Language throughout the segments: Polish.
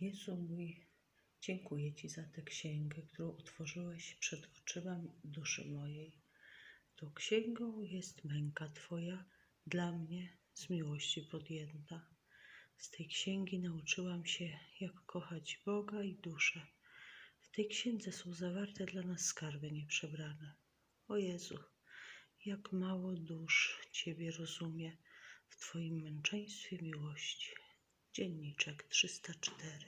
Jezu mój, dziękuję Ci za tę księgę, którą otworzyłeś przed oczyma duszy mojej. Tą księgą jest męka Twoja, dla mnie z miłości podjęta. Z tej księgi nauczyłam się, jak kochać Boga i duszę. W tej księdze są zawarte dla nas skarby nieprzebrane. O Jezu, jak mało dusz Ciebie rozumie w Twoim męczeństwie miłości. Dzienniczek 304.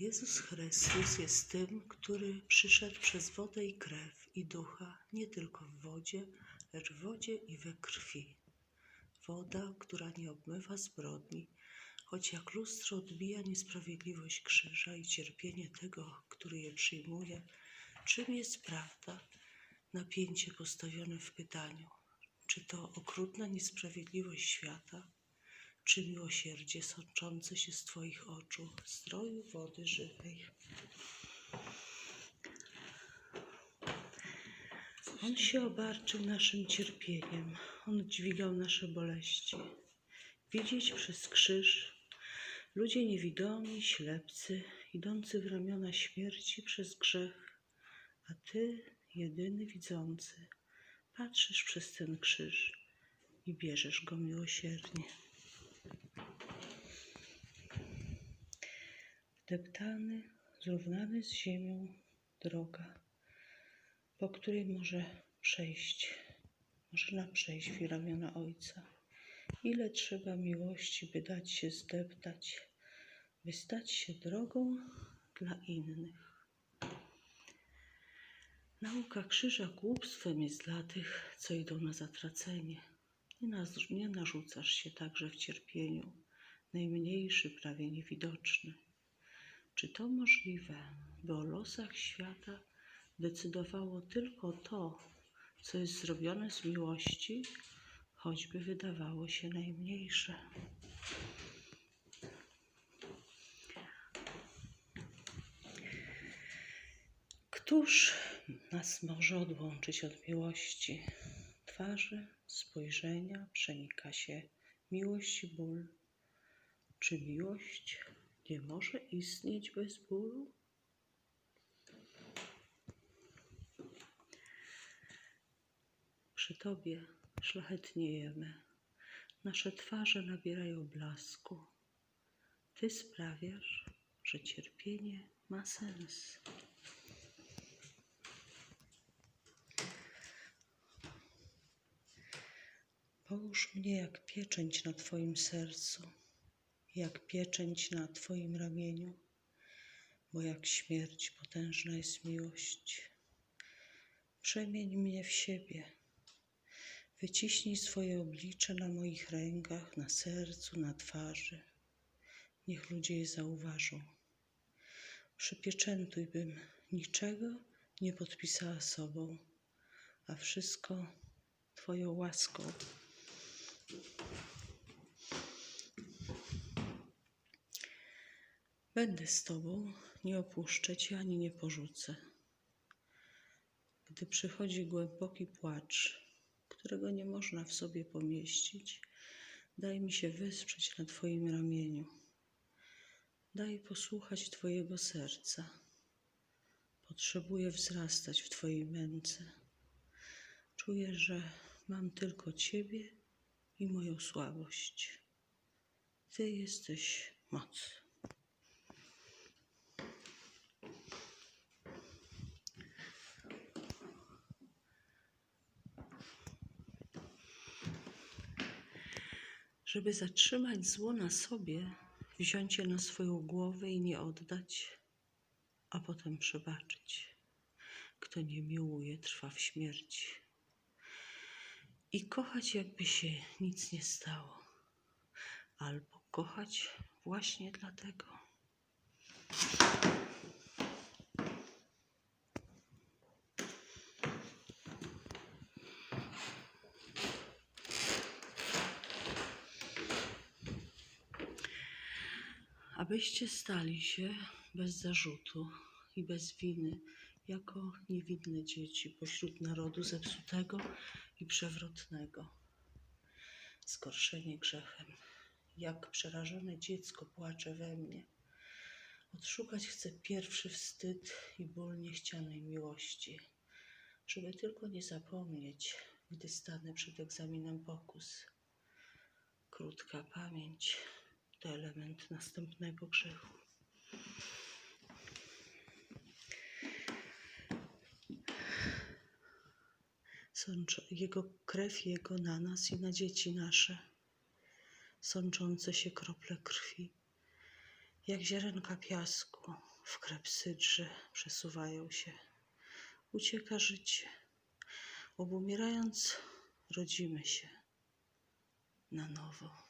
Jezus Chrystus jest tym, który przyszedł przez wodę i krew i ducha, nie tylko w wodzie, lecz w wodzie i we krwi. Woda, która nie obmywa zbrodni, choć jak lustro odbija niesprawiedliwość krzyża i cierpienie tego, który je przyjmuje, czym jest prawda, napięcie postawione w pytaniu, czy to okrutna niesprawiedliwość świata, czy miłosierdzie sączące się z Twoich oczu, zdroju wody żywej. On się obarczył naszym cierpieniem, On dźwigał nasze boleści. Widzieć przez krzyż ludzie niewidomi, ślepcy, idący w ramiona śmierci przez grzech, a Ty, jedyny widzący, patrzysz przez ten krzyż i bierzesz go miłosiernie. Deptany, zrównany z ziemią droga, po której może przejść, można przejść w ramiona Ojca. Ile trzeba miłości, by dać się zdeptać, by stać się drogą dla innych. Nauka krzyża głupstwem jest dla tych, co idą na zatracenie. Nie, narzucasz się także w cierpieniu, najmniejszy, prawie niewidoczny. Czy to możliwe, by o losach świata decydowało tylko to, co jest zrobione z miłości, choćby wydawało się najmniejsze? Któż nas może odłączyć od miłości? Twarzy, spojrzenia przenika się miłość i ból. Czy miłość nie może istnieć bez bólu? Przy Tobie szlachetniejemy, nasze twarze nabierają blasku. Ty sprawiasz, że cierpienie ma sens. Połóż mnie jak pieczęć na Twoim sercu, jak pieczęć na Twoim ramieniu, bo jak śmierć potężna jest miłość. Przemień mnie w siebie. Wyciśnij swoje oblicze na moich rękach, na sercu, na twarzy. Niech ludzie je zauważą. Przypieczętuj, bym niczego nie podpisała sobą, a wszystko Twoją łaską. Będę z Tobą, nie opuszczę Cię ani nie porzucę. Gdy przychodzi głęboki płacz, którego nie można w sobie pomieścić, daj mi się wesprzeć na Twoim ramieniu. Daj posłuchać Twojego serca. Potrzebuję wzrastać w Twojej męce. Czuję, że mam tylko Ciebie i moją słabość. Ty jesteś moc. Żeby zatrzymać zło na sobie, wziąć je na swoją głowę i nie oddać, a potem przebaczyć. Kto nie miłuje, trwa w śmierci. I kochać, jakby się nic nie stało, albo kochać właśnie dlatego. abyście stali się bez zarzutu i bez winy, jako niewinne dzieci pośród narodu zepsutego i przewrotnego. zgorszenie grzechem. Jak przerażone dziecko płacze we mnie. Odszukać chcę pierwszy wstyd i ból niechcianej miłości, żeby tylko nie zapomnieć, gdy stanę przed egzaminem pokus. Krótka pamięć to element następnego grzechu. Sącz jego krew jego na nas i na dzieci nasze, sączące się krople krwi, jak ziarenka piasku w krepsydrze przesuwają się. Ucieka życie, obumierając rodzimy się na nowo.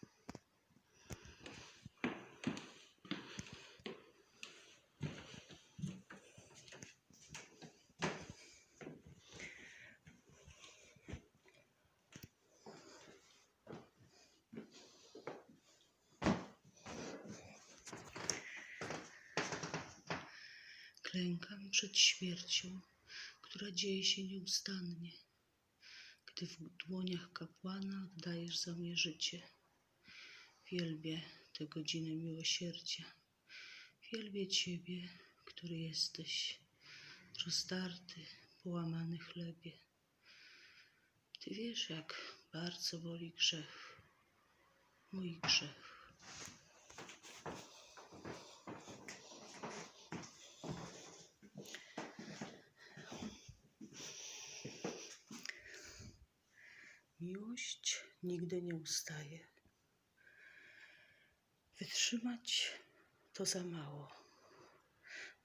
Klękam przed śmiercią, która dzieje się nieustannie, gdy w dłoniach kapłana oddajesz za mnie życie. Wielbię te godziny miłosierdzia. Wielbię Ciebie, który jesteś rozdarty, połamany chlebie. Ty wiesz, jak bardzo boli grzech, mój grzech. Miłość nigdy nie ustaje. Wytrzymać to za mało.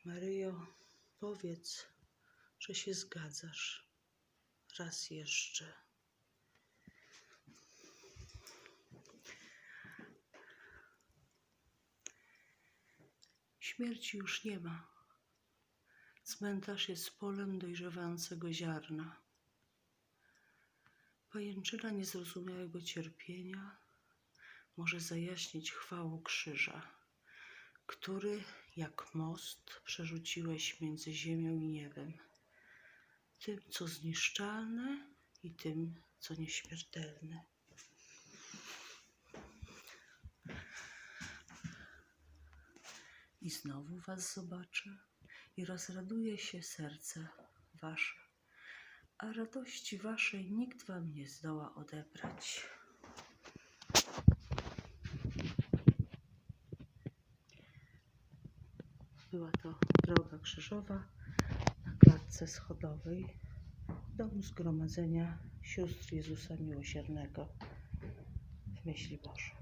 Maryjo, powiedz, że się zgadzasz. Raz jeszcze. Śmierci już nie ma. Cmentarz jest polem dojrzewającego ziarna. Pajęczyna niezrozumiałego cierpienia może zajaśnić chwałą krzyża, który jak most przerzuciłeś między ziemią i niebem, tym, co zniszczalne i tym, co nieśmiertelne. I znowu was zobaczę i rozraduje się serce wasze a radości waszej nikt wam nie zdoła odebrać. Była to droga krzyżowa na klatce schodowej domu zgromadzenia sióstr Jezusa Miłosiernego w myśli Boże.